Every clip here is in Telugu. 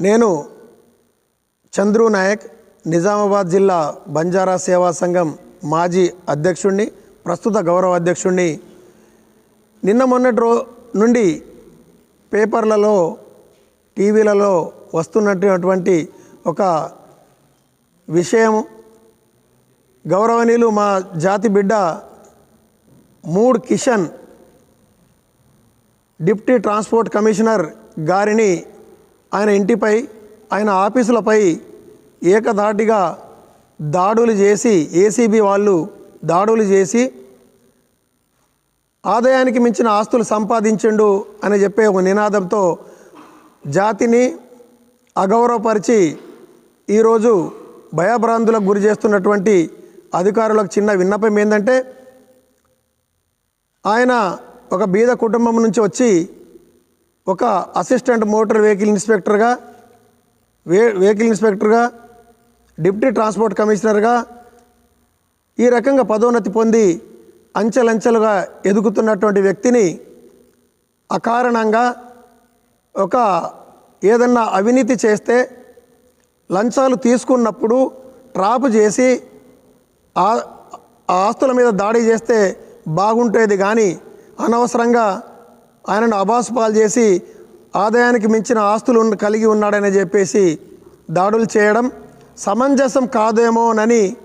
నేను చంద్రు నాయక్ నిజామాబాద్ జిల్లా బంజారా సేవా సంఘం మాజీ అధ్యక్షుణ్ణి ప్రస్తుత గౌరవ అధ్యక్షుణ్ణి. నిన్న మొన్నటి రో నుండి పేపర్లలో టీవీలలో వస్తున్నటువంటి ఒక విషయం గౌరవనీయులు మా జాతి బిడ్డ Mood Kishan deputy transport commissioner గారిని ఆయన ఇంటిపై ఆయన ఆఫీసులపై ఏకధాటిగా దాడులు చేసి ఏసీబీ వాళ్ళు దాడులు చేసి ఆదాయానికి మించిన ఆస్తులు సంపాదించిండు అని చెప్పే ఒక నినాదంతో జాతిని అగౌరవపరిచి ఈరోజు భయభ్రాంతులకు గురి చేస్తున్నటువంటి అధికారులకు చిన్న విన్నపం ఏంటంటే ఆయన ఒక బీద కుటుంబం నుంచి వచ్చి ఒక అసిస్టెంట్ మోటార్ వెహికల్ ఇన్స్పెక్టర్గా వే వెహికల్ ఇన్స్పెక్టర్గా డిప్యూటీ ట్రాన్స్పోర్ట్ కమిషనర్గా ఈ రకంగా పదోన్నతి పొంది అంచెలంచెలుగా ఎదుగుతున్నటువంటి వ్యక్తిని అకారణంగా ఒక ఏదన్నా అవినీతి చేస్తే లంచాలు తీసుకున్నప్పుడు ట్రాప్ చేసి ఆ ఆ ఆస్తుల మీద దాడి చేస్తే బాగుంటేది కానీ అనవసరంగా ఆయనను అబాసుపాలు చేసి ఆదాయానికి మించిన ఆస్తులు కలిగి ఉన్నాడని చెప్పేసి దాడులు చేయడం సమంజసం కాదేమోనని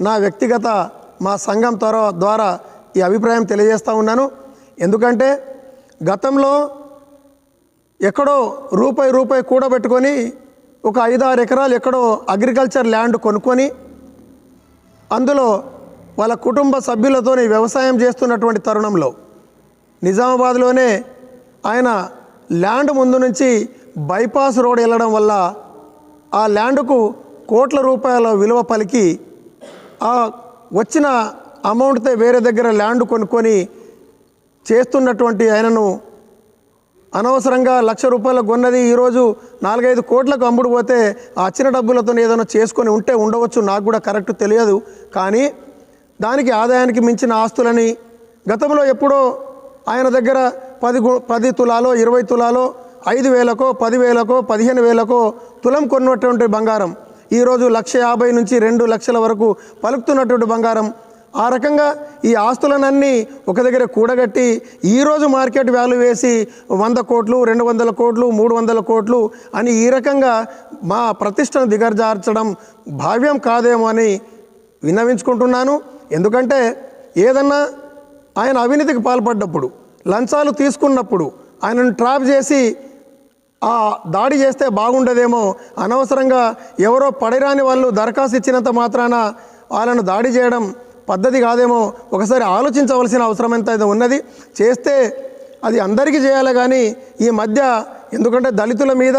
నా వ్యక్తిగత మా సంఘం త్వర ద్వారా ఈ అభిప్రాయం తెలియజేస్తూ ఉన్నాను. ఎందుకంటే గతంలో ఎక్కడో రూపాయి రూపాయి కూడబెట్టుకొని ఒక ఐదారు ఎకరాలు ఎక్కడో అగ్రికల్చర్ ల్యాండ్ కొనుక్కొని అందులో వాళ్ళ కుటుంబ సభ్యులతోని వ్యవసాయం చేస్తున్నటువంటి తరుణంలో నిజామాబాద్లోనే ఆయన ల్యాండ్ ముందు నుంచి బైపాస్ రోడ్ వెళ్ళడం వల్ల ఆ ల్యాండ్కు కోట్ల రూపాయల విలువ పలికి ఆ వచ్చిన అమౌంట్తో వేరే దగ్గర ల్యాండ్ కొనుక్కొని చేస్తున్నటువంటి ఆయనను అనవసరంగా లక్ష రూపాయలు కొన్నది ఈరోజు నాలుగైదు కోట్లకు అమ్ముడు పోతే ఆ వచ్చిన డబ్బులతో ఏదైనా చేసుకొని ఉంటే ఉండవచ్చు నాకు కూడా కరెక్ట్ తెలియదు. కానీ దానికి ఆదాయానికి మించిన ఆస్తులని గతంలో ఎప్పుడో ఆయన దగ్గర పది పది తులాలో ఇరవై తులాలో ఐదు వేలకో పదివేలకో పదిహేను వేలకో తులం కొన్నటువంటి బంగారం. ఈరోజు లక్ష యాభై నుంచి రెండు లక్షల వరకు పలుకుతున్నటువంటి బంగారం. ఆ రకంగా ఈ ఆస్తులనన్నీ ఒక దగ్గర కూడగట్టి ఈరోజు మార్కెట్ వాల్యూ వేసి వంద కోట్లు రెండు వందల కోట్లు మూడు వందల కోట్లు అని ఈ రకంగా మా ప్రతిష్టను దిగజార్చడం భావ్యం కాదేమో అని విన్నవించుకుంటున్నాను. ఎందుకంటే ఏదన్నా ఆయన అవినీతికి పాల్పడ్డప్పుడు లంచాలు తీసుకున్నప్పుడు ఆయనను ట్రాప్ చేసి ఆ దాడి చేస్తే బాగుండదేమో అనవసరంగా ఎవరో పడిరాని వాళ్ళు దరఖాస్తు ఇచ్చినంత మాత్రాన వాళ్ళను దాడి చేయడం పద్ధతి కాదేమో ఒకసారి ఆలోచించవలసిన అవసరం ఎంత అయితే ఉన్నది. చేస్తే అది అందరికీ చేయాలి కానీ ఈ మధ్య ఎందుకంటే దళితుల మీద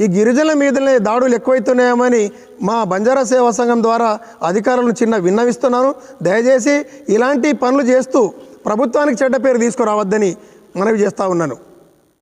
ఈ గిరిజనుల మీదనే దాడులు ఎక్కువైతున్నాయేమని మా బంజారా సేవా సంఘం ద్వారా అధికారులను చిన్న విన్నవిస్తున్నాను. దయచేసి ఇలాంటి పనులు చేస్తూ ప్రభుత్వానికి చెడ్డ పేరు తీసుకురావద్దని మనవి చేస్తూ ఉన్నాను.